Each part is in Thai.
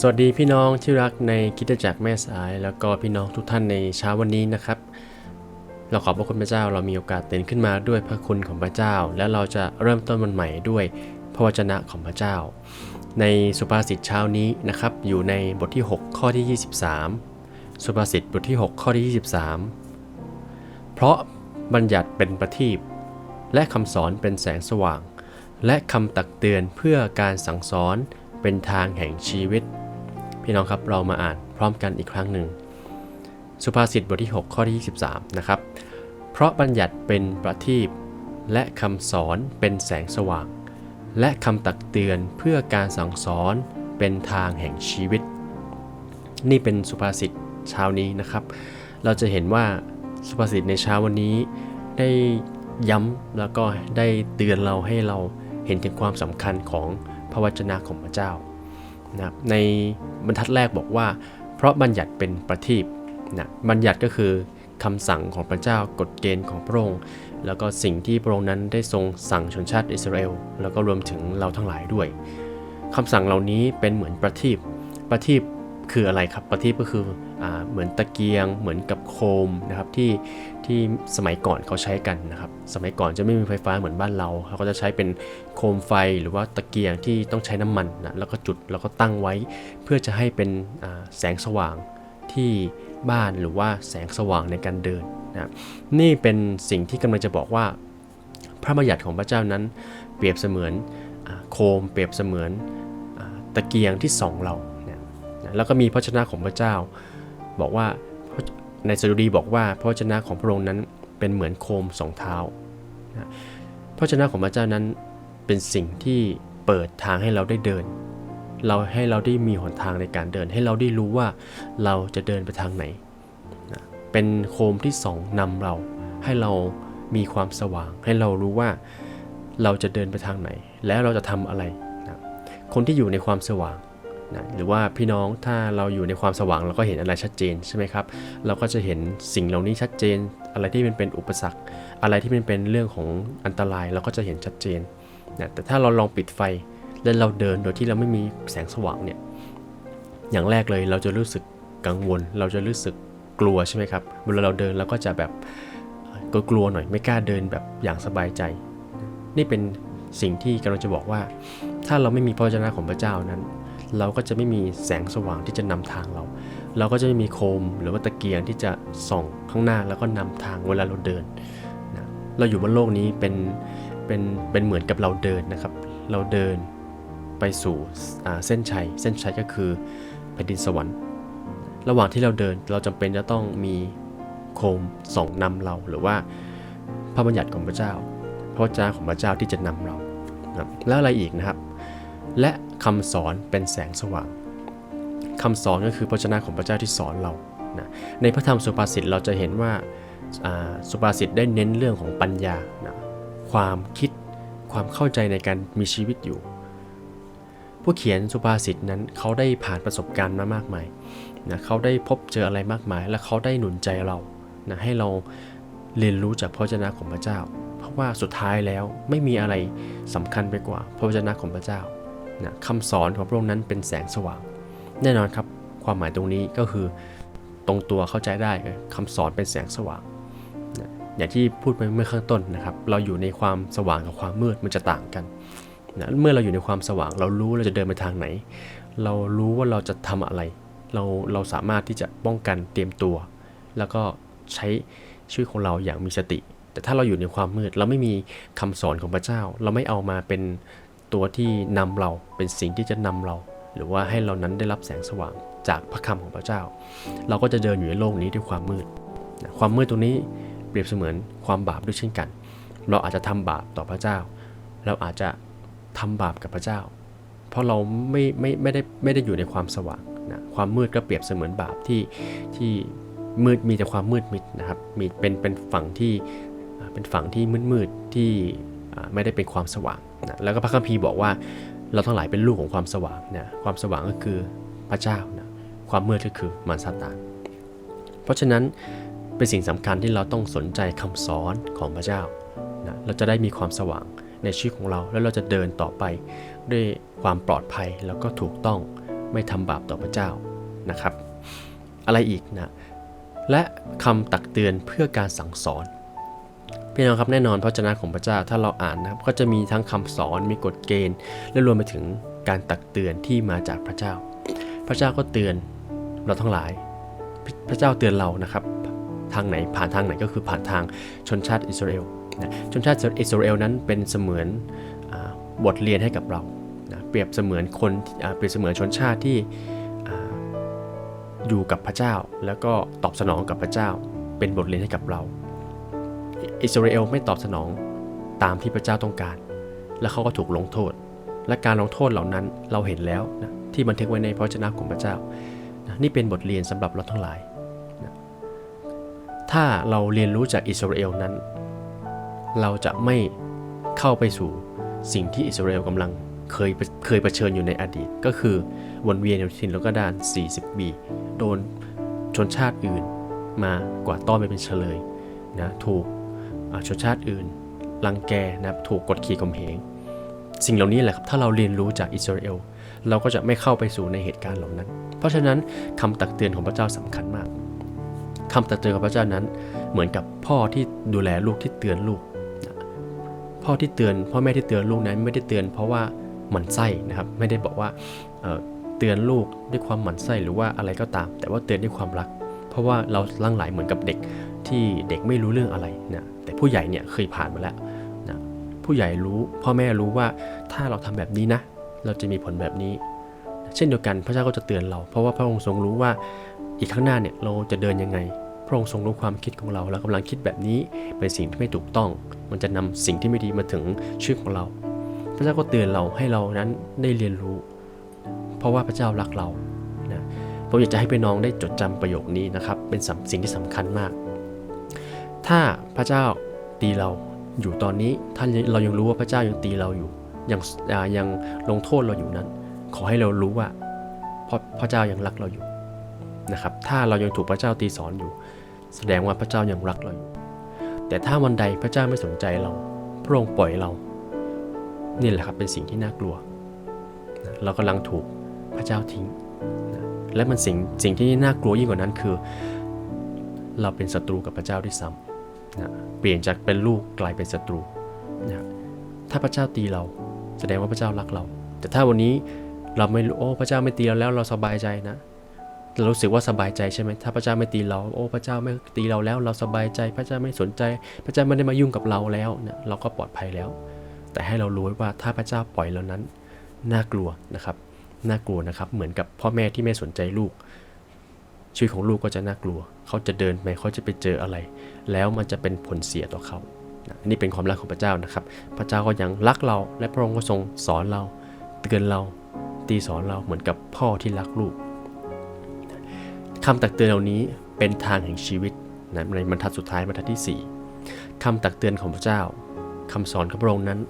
สวัสดีพี่น้องที่รักในคิดจักรแม่สาย แล้วก็พี่น้องทุกท่านในเช้าวันนี้นะครับ เราขอบพระคุณพระเจ้าเรามีโอกาสตื่นขึ้นมาด้วยพระคุณของพระเจ้า และเราจะเริ่มต้นวันใหม่ด้วยพระวจนะของพระเจ้า ในสุภาษิตเช้านี้นะครับ อยู่ในบทที่ 6 ข้อที่ 23 สุภาษิตบทที่ 6 ข้อที่ 23 เพราะบัญญัติเป็นประทีปและคำสอนเป็นแสงสว่าง และคำตักเตือนเพื่อการสั่งสอนเป็นทางแห่งชีวิต พี่น้องครับเรามาอ่านพร้อมกันอีกครั้งหนึ่ง สุภาษิตบทที่ 6 ข้อที่ 23 นะครับ เพราะบัญญัติเป็นประทีปและคำสอนเป็นแสงสว่าง และคำตักเตือนเพื่อการสั่งสอนเป็นทางแห่งชีวิต นี่เป็นสุภาษิตเช้านี้นะครับ เราจะเห็นว่าสุภาษิตในเช้าวันนี้ได้ย้ำแล้วก็ได้เตือนเราให้เราเห็นถึงความสำคัญของพระวจนะของพระเจ้า นะในบรรทัดแรกบอกว่า เพราะบัญญัติเป็นประทีปนะบัญญัติก็คือคำสั่งของพระเจ้ากฎเกณฑ์ของพระองค์ แล้วก็สิ่งที่พระองค์นั้นได้ทรงสั่งชนชาติอิสราเอล แล้วก็รวมถึงเราทั้งหลายด้วยคำสั่งเหล่านี้เป็นเหมือนประทีปประทีปคืออะไรครับ ประทีปก็คือ เหมือนตะเกียง เหมือนกับโคมนะครับที่ที่สมัยก่อนเขาใช้กันนะครับ สมัยก่อนจะไม่มีไฟฟ้าเหมือนบ้านเราเขาก็จะใช้เป็นโคมไฟหรือว่าตะเกียงที่ต้องใช้น้ำมันนะแล้วก็จุดแล้วก็ตั้งไว้ เพื่อจะให้เป็นแสงสว่างที่บ้านหรือว่าแสงสว่างในการเดินนะนี่เป็นสิ่งที่กำลังจะบอกว่า พระบัญญัติของพระเจ้านั้น เปรียบเสมือนอโคมเปรียบเสมือนอตะเกียงที่ส่องเรานะแล้วก็มีพระชนะของพระเจ้า บอกว่าในสดุดีบอกว่าพระวจนะของพระองค์นั้นเป็นเหมือนโคมสองเท้านะพระวจนะของพระเจ้านั้นเป็นสิ่งที่เปิดทางให้เราได้เดิน เราให้เราได้มีหนทางในการเดิน ให้เราได้รู้ว่าเราจะเดินไปทางไหนนะเป็นโคมที่สองนำเราให้เรามีความสว่าง ให้เรารู้ว่าเราจะเดินไปทางไหน แล้วเราจะทำอะไรนะคนที่อยู่ในความสว่าง นะหรือว่าพี่น้องถ้าเราอยู่ในความสว่างเราก็เห็นอะไรชัดเจนใช่ไหมครับ เราก็จะเห็นสิ่งเหล่านี้ชัดเจน อะไรที่มันเป็นอุปสรรค อะไรที่มันเป็นเรื่องของอันตรายเราก็จะเห็นชัดเจนนะแต่ถ้าเราลองปิดไฟแล้วเราเดินโดยที่เราไม่มีแสงสว่างเนี่ยอย่างแรกเลยเราจะรู้สึกกังวล เราจะรู้สึกกลัวใช่ไหมครับเวลาเราเดินเราก็จะแบบก็กลัวๆหน่อยไม่กล้าเดินแบบอย่างสบายใจ นี่เป็นสิ่งที่กำลังจะบอกว่า ถ้าเราไม่มีพระวจนะของพระเจ้านั้น เราก็จะไม่มีแสงสว่างที่จะนำทางเรา เราก็จะไม่มีโคมหรือว่าตะเกียงที่จะส่องข้างหน้าแล้วก็นำทางเวลาเราเดินนะเราอยู่บนโลกนี้เป็นเป็นเป็นเหมือนกับเราเดินนะครับ เราเดินไปสู่เส้นชัย เส้นชัยก็คือแผ่นดินสวรรค์ ระหว่างที่เราเดินเราจำเป็นจะต้องมีโคมส่องนำเราหรือว่าพระบัญญัติของพระเจ้า พระวจนะของพระเจ้าที่จะนำเรานะแล้วอะไรอีกนะครับ และ คำสอนเป็นแสงสว่างคำสอนก็คือพระชนะของพระเจ้าที่สอนเรานะในพระธรรมสุภาษิตเราจะเห็นว่าสุภาษิตได้เน้นเรื่องของปัญญานะความคิดความเข้าใจในการมีชีวิตอยู่ ผู้เขียนสุภาษิตนั้นเขาได้ผ่านประสบการณ์มามากมายนะเขาได้พบเจออะไรมากมาย และเขาได้หนุนใจเรานะให้เราเรียนรู้จากพระวจนะของพระเจ้า เพราะว่าสุดท้ายแล้วไม่มีอะไรสำคัญไปกว่าพระวจนะของพระเจ้า นะคำสอนของพระองค์นั้นเป็นแสงสว่าง แน่นอนครับ ความหมายตรงนี้ก็คือตรงตัวเข้าใจได้คือคำสอนเป็นแสงสว่างนะอย่างที่พูดไปเมื่อข้างต้นนะครับ เราอยู่ในความสว่างกับความมืดมันจะต่างกันนะเมื่อเราอยู่ในความสว่าง เรารู้เราจะเดินไปทางไหน เรารู้ว่าเราจะทำอะไร เราเราสามารถที่จะป้องกันเตรียมตัว แล้วก็ใช้ชีวิตของเราอย่างมีสติ แต่ถ้าเราอยู่ในความมืด เราไม่มีคำสอนของพระเจ้า เราไม่เอามาเป็น ตัวที่นำเราเป็นสิ่งที่จะนำเรา หรือว่าให้เรานั้นได้รับแสงสว่างจากพระคำของพระเจ้า เราก็จะเดินอยู่ในโลกนี้ด้วยความมืด ความมืดตรงนี้เปรียบเสมือนความบาปด้วยเช่นกัน เราอาจจะทำบาปต่อพระเจ้า เราอาจจะทำบาปกับพระเจ้า เพราะเราไม่ไม่ไม่ได้ไม่ได้อยู่ในความสว่างนะความมืดก็เปรียบเสมือนบาปที่ที่มืดมีแต่ความมืดมิดนะครับมีเป็นเป็นฝั่งที่เป็นฝั่งที่มืดมืดที่ ไม่ได้เป็นความสว่างนะแล้วก็พระคัมภีร์บอกว่าเราทั้งหลายเป็นลูกของความสว่างนะความสว่างก็คือพระเจ้านะความมืดก็คือมารซาตานเพราะฉะนั้นเป็นสิ่งสำคัญที่เราต้องสนใจคำสอนของพระเจ้านะเราจะได้มีความสว่างในชีวิตของเรา แล้วเราจะเดินต่อไปด้วยความปลอดภัยแล้วก็ถูกต้องไม่ทำบาปต่อพระเจ้านะครับ อะไรอีกนะและคำตักเตือนเพื่อการสั่งสอน พี่น้องครับแน่นอนพระวจนะของพระเจ้าถ้าเราอ่านนะครับก็จะมีทั้งคำสอนมีกฎเกณฑ์ และรวมไปถึงการตักเตือนที่มาจากพระเจ้า พระเจ้าก็เตือนเราทั้งหลาย พระเจ้าเตือนเรานะครับทางไหนผ่านทางไหนก็คือผ่านทางชนชาติอิสราเอลนะชนชาติอิสราเอลนั้นเป็นเสมือนอบทเรียนให้กับเรานะเปรียบเสมือนคนเปรียบเสมือนชนชาติที่อยู่กับพระเจ้า แล้วก็ตอบสนองกับพระเจ้า เป็นบทเรียนให้กับเรา อิสราเอลไม่ตอบสนองตามที่พระเจ้าต้องการ แล้วเขาก็ถูกลงโทษ และการลงโทษเหล่านั้นเราเห็นแล้วนะที่บันทึกไว้ในพระวจนะของพระเจ้านะนี่เป็นบทเรียนสำหรับเราทั้งหลายนะถ้าเราเรียนรู้จากอิสราเอลนั้น เราจะไม่เข้าไปสู่สิ่งที่อิสราเอลกำลังเคยเคยเผชิญอยู่ในอดีต ก็คือวนเวียนอยู่ทินแล้วก็ดาน 40 ปี โดนชนชาติอื่นมากว่าต้อนไปเป็นเฉลยนะถูก ชนชาติอื่นรังแกนะครับถูกกดขี่ข่มเหงสิ่งเหล่านี้แหละครับถ้าเราเรียนรู้จากอิสราเอลเราก็จะไม่เข้าไปสู่ในเหตุการณ์เหล่านั้น เพราะฉะนั้นคำตักเตือนของพระเจ้าสำคัญมากคำตักเตือนของพระเจ้านั้น เหมือนกับพ่อที่ดูแลลูกที่เตือนลูก พ่อที่เตือนพ่อแม่ที่เตือนลูกนั้นไม่ได้เตือน เพราะว่าหมั่นไส้นะครับไม่ได้บอกว่าเเตือนลูกด้วยความหมั่นไส้หรือว่าอะไรก็ตาม แต่ว่าเตือนด้วยความรัก เพราะว่าเราลังหลายเหมือนกับเด็กที่เด็กไม่รู้เรื่องอะไรนะ ผู้ใหญ่เนี่ยเคยผ่านมาแล้วนะผู้ใหญ่รู้พ่อแม่รู้ว่าถ้าเราทำแบบนี้นะ เราจะมีผลแบบนี้ เช่นเดียวกันพระเจ้าก็จะเตือนเรา เพราะว่าพระองค์ทรงรู้ว่าอีกข้างหน้าเนี่ยเราจะเดินยังไง พระองค์ทรงรู้ความคิดของเราเรากำลังคิดแบบนี้เป็นสิ่งที่ไม่ถูกต้อง มันจะนำสิ่งที่ไม่ดีมาถึงชีวิตของเรา พระเจ้าก็เตือนเราให้เรานั้นได้เรียนรู้ เพราะว่าพระเจ้ารักเรานะผมอยากจะให้พี่น้องได้จดจำประโยคนี้นะครับ เป็นสำสิ่งที่สำคัญมาก ถ้าพระเจ้า ตีเราอยู่ตอนนี้ถ้านเรายังรู้ว่าพระเจ้ายังตีเราอยู่ ยังอ่ายังลงโทษเราอยู่นั้น ขอให้เรารู้ว่าพระพระเจ้ายังรักเราอยู่นะครับ ถ้าเรายังถูกพระเจ้าตีสอนอยู่ แสดงว่าพระเจ้ายังรักเราอยู่ แต่ถ้าวันใดพระเจ้าไม่สนใจเรา พระองค์ปล่อยเรา นี่แหละครับเป็นสิ่งที่น่ากลัวนะเรากำลังถูกพระเจ้าทิ้งนะและมันสิ่งสิ่งที่น่ากลัวยิ่งกว่านั้นคือ เราเป็นศัตรูกับพระเจ้าด้วยซ้ำ นะเปลี่ยนจากเป็นลูกกลายเป็นศัตรูนะถ้าพระเจ้าตีเรา แสดงว่าพระเจ้ารักเรา แต่ถ้าวันนี้เราไม่รู้โอ้พระเจ้าไม่ตีเราแล้วเราสบายใจนะเรารู้สึกว่าสบายใจใช่ไหมถ้าพระเจ้าไม่ตีเรา โอ้พระเจ้าไม่ตีเราแล้ว เราสบายใจ พระเจ้าไม่สนใจ พระเจ้าไม่ได้มายุ่งกับเราแล้วนะเราก็ปลอดภัยแล้ว แต่ให้เรารู้ไว้ว่าถ้าพระเจ้าปล่อยเรานั้นน่ากลัวนะครับน่ากลัวนะครับ เหมือนกับพ่อแม่ที่ไม่สนใจลูก ชีวิตของลูกก็จะน่ากลัว เขาจะเดินไปเขาจะไปเจออะไร แล้วมันจะเป็นผลเสียต่อเขานะนี่เป็นความรักของพระเจ้านะครับ พระเจ้าก็ยังรักเรา และพระองค์ก็ทรงสอนเรา เตือนเรา ตีสอนเราเหมือนกับพ่อที่รักลูกคำตักเตือนเหล่านี้เป็นทางแห่งชีวิตนะในบรรทัดสุดท้ายบรรทัดที่ 4คำตักเตือนของพระเจ้าคำสอนของพระองค์นั้น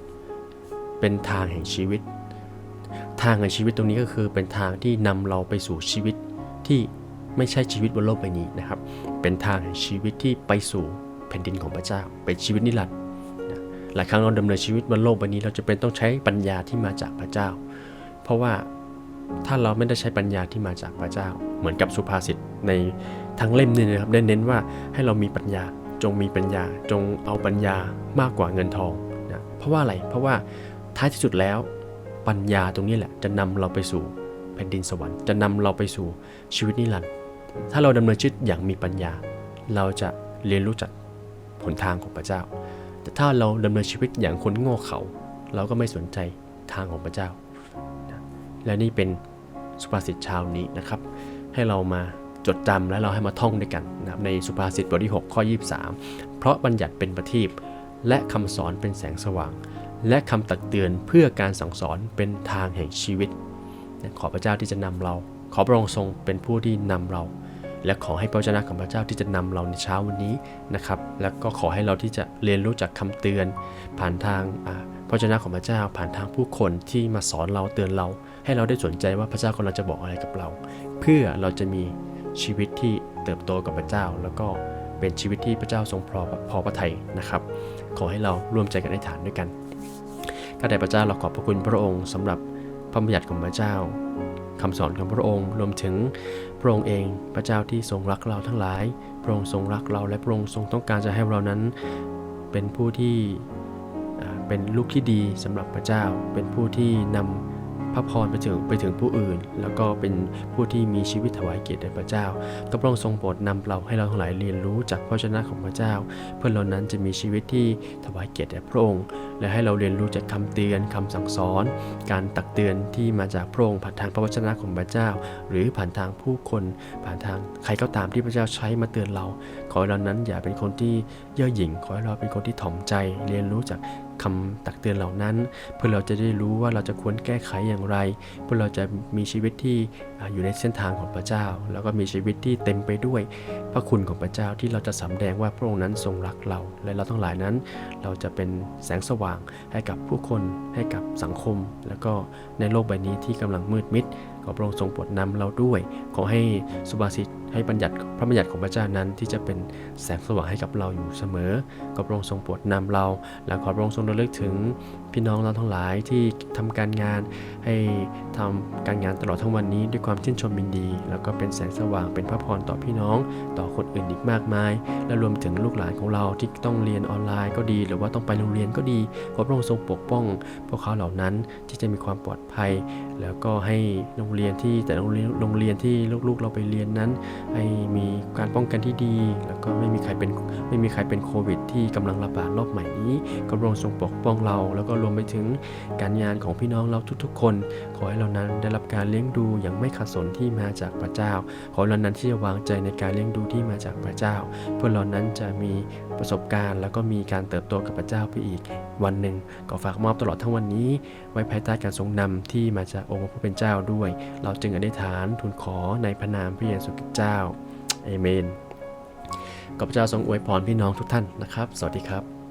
เป็นทางแห่งชีวิต ทางแห่งชีวิตตรงนี้ก็คือเป็นทางที่นำเราไปสู่ชีวิตที่ ไม่ใช่ชีวิตบนโลกใบนี้นะครับ เป็นทางแห่งชีวิตที่ไปสู่แผ่นดินของพระเจ้า เป็นชีวิตนิรันดร์หลายครั้งเราดำเนินชีวิตบนโลกใบนี้ เราจะเป็นต้องใช้ปัญญาที่มาจากพระเจ้า เพราะว่าถ้าเราไม่ได้ใช้ปัญญาที่มาจากพระเจ้า เหมือนกับสุภาษิตในทั้งเล่มนี่นะครับได้เน้นว่าให้เรามีปัญญาจงมีปัญญาจงเอาปัญญามากกว่าเงินทองนะเพราะว่าอะไรเพราะว่าท้ายที่สุดแล้ว ปัญญาตรงนี้แหละจะนำเราไปสู่แผ่นดินสวรรค์ จะนำเราไปสู่ชีวิตนิรันดร์ ถ้าเราดำเนินชีวิตอย่างมีปัญญา เราจะเรียนรู้จากหนทางของพระเจ้า แต่ถ้าเราดำเนินชีวิตอย่างคนโง่เขาเราก็ไม่สนใจทางของพระเจ้า และนี่เป็นสุภาษิตเชาวนี้นะครับ ให้เรามาจดจำและเราให้มาท่องด้วยกันนะครับในสุภาษิตบทที่ 6 ข้อ 23 เพราะบัญญัติเป็นประทีปและคำสอนเป็นแสงสว่าง และคำตักเตือนเพื่อการสั่งสอนเป็นทางแห่งชีวิต ขอพระเจ้าที่จะนำเรา ขอพระองค์ทรงเป็นผู้ที่นำเรา และขอให้พระวจนะของพระเจ้าที่จะนำเราในเช้าวันนี้นะครับ แล้วก็ขอให้เราที่จะเรียนรู้จากคำเตือน ผ่านทางพระวจนะของพระเจ้า ผ่านทางผู้คนที่มาสอนเราเตือนเรา ให้เราได้สนใจว่าพระเจ้ากำลังจะบอกอะไรกับเรา เพื่อเราจะมีชีวิตที่เติบโตกับพระเจ้า แล้วก็เป็นชีวิตที่พระเจ้าทรงพอพอพระทัยนะครับ ขอให้เราร่วมใจกันอธิษฐานด้วยกันข้าแต่พระเจ้าเราขอบพระคุณพระองค์สำหรับพระบัญญัติของพระเจ้า คำสอนของพระองค์ รวมถึงพระองค์เอง พระเจ้าที่ทรงรักเราทั้งหลาย พระองค์ทรงรักเราและพระองค์ทรงต้องการจะให้เรานั้น เป็นผู้ที่เป็นลูกที่ดีสำหรับพระเจ้า เป็นผู้ที่นำ พระพรไปถึงไปถึงผู้อื่น แล้วก็เป็นผู้ที่มีชีวิตถวายเกียรติแด่พระเจ้าก็พระองค์ทรงโปรดนำเราให้เราทั้งหลายเรียนรู้จากพระชนะของพระเจ้า เพื่อเรานั้นจะมีชีวิตที่ถวายเกียรติแด่พระองค์ และให้เราเรียนรู้จากคำเตือนคำสั่งสอน การตักเตือนที่มาจากพระองค์ผ่านทางพระวจนะของพระเจ้า หรือผ่านทางผู้คน ผ่านทางใครก็ตามที่พระเจ้าใช้มาเตือนเรา ขอเรานั้นอย่าเป็นคนที่เย่อหยิ่งขอให้เราเป็นคนที่ถ่อมใจเรียนรู้จาก คำตักเตือนเหล่านั้น เพื่อเราจะได้รู้ว่าเราจะควรแก้ไขอย่างไร เพื่อเราจะมีชีวิตที่อยู่ในเส้นทางของพระเจ้า แล้วก็มีชีวิตที่เต็มไปด้วย พระคุณของพระเจ้าที่เราจะสำแดงว่าพระองค์นั้นทรงรักเรา และเราทั้งหลายนั้น เราจะเป็นแสงสว่างให้กับผู้คนให้กับสังคม แล้วก็ในโลกใบนี้ที่กำลังมืดมิดขอพระองค์ทรงโปรดนำเราด้วย ขอให้สุภาษิต ให้บัญญัติพระบัญญัติของพระเจ้านั้นที่จะเป็นแสงสว่างให้กับเราอยู่เสมอ ขอพระองค์ทรงโปรดนำเรา และขอพระองค์ทรงระลึกถึงพี่น้องเราทั้งหลายที่ทำการงานให้ทำการงานตลอดทั้งวันนี้ด้วยความชื่นชมยินดี แล้วก็เป็นแสงสว่างเป็นพระพรต่อพี่น้อง ต่อคนอื่นอีกมากมาย และรวมถึงลูกหลานของเราที่ต้องเรียนออนไลน์ก็ดี หรือว่าต้องไปโรงเรียนก็ดี ขอพระองค์ทรงปกป้อง พวกเขาเหล่านั้นที่จะมีความปลอดภัย แล้วก็ให้โรงเรียนที่แต่โรงเรียนโรงเรียนที่ลูกๆเราไปเรียนนั้นให้มีการป้องกันที่ดี แล้วก็ไม่มีใครเป็นไม่มีใครเป็นโควิด ที่กำลังระบาดรอบใหม่นี้ก็ระองทรงปกป้องเรา แล้วก็รวมไปถึงการงานของพี่น้องเราทุกๆ คน ขอให้เรานั้นได้รับการเลี้ยงดูอย่างไม่ขัดสนที่มาจากพระเจ้า ขอเรานั้นที่จะวางใจในการเลี้ยงดูที่มาจากพระเจ้า เพื่อเรานั้นจะมี ประสบการณ์ แล้วก็มีการเติบโตกับพระเจ้าไปอีก วันหนึ่งก็ฝากมอบตลอดทั้งวันนี้ ไว้ภายใต้การทรงนำที่มาจากองค์พระผู้เป็นเจ้าด้วย เราจึงอธิษฐานทูลขอในพระนามพระเยซูคริสต์เจ้าเอเมนขอพระเจ้าทรงอวยพรพี่น้องทุกท่านนะครับ สวัสดีครับ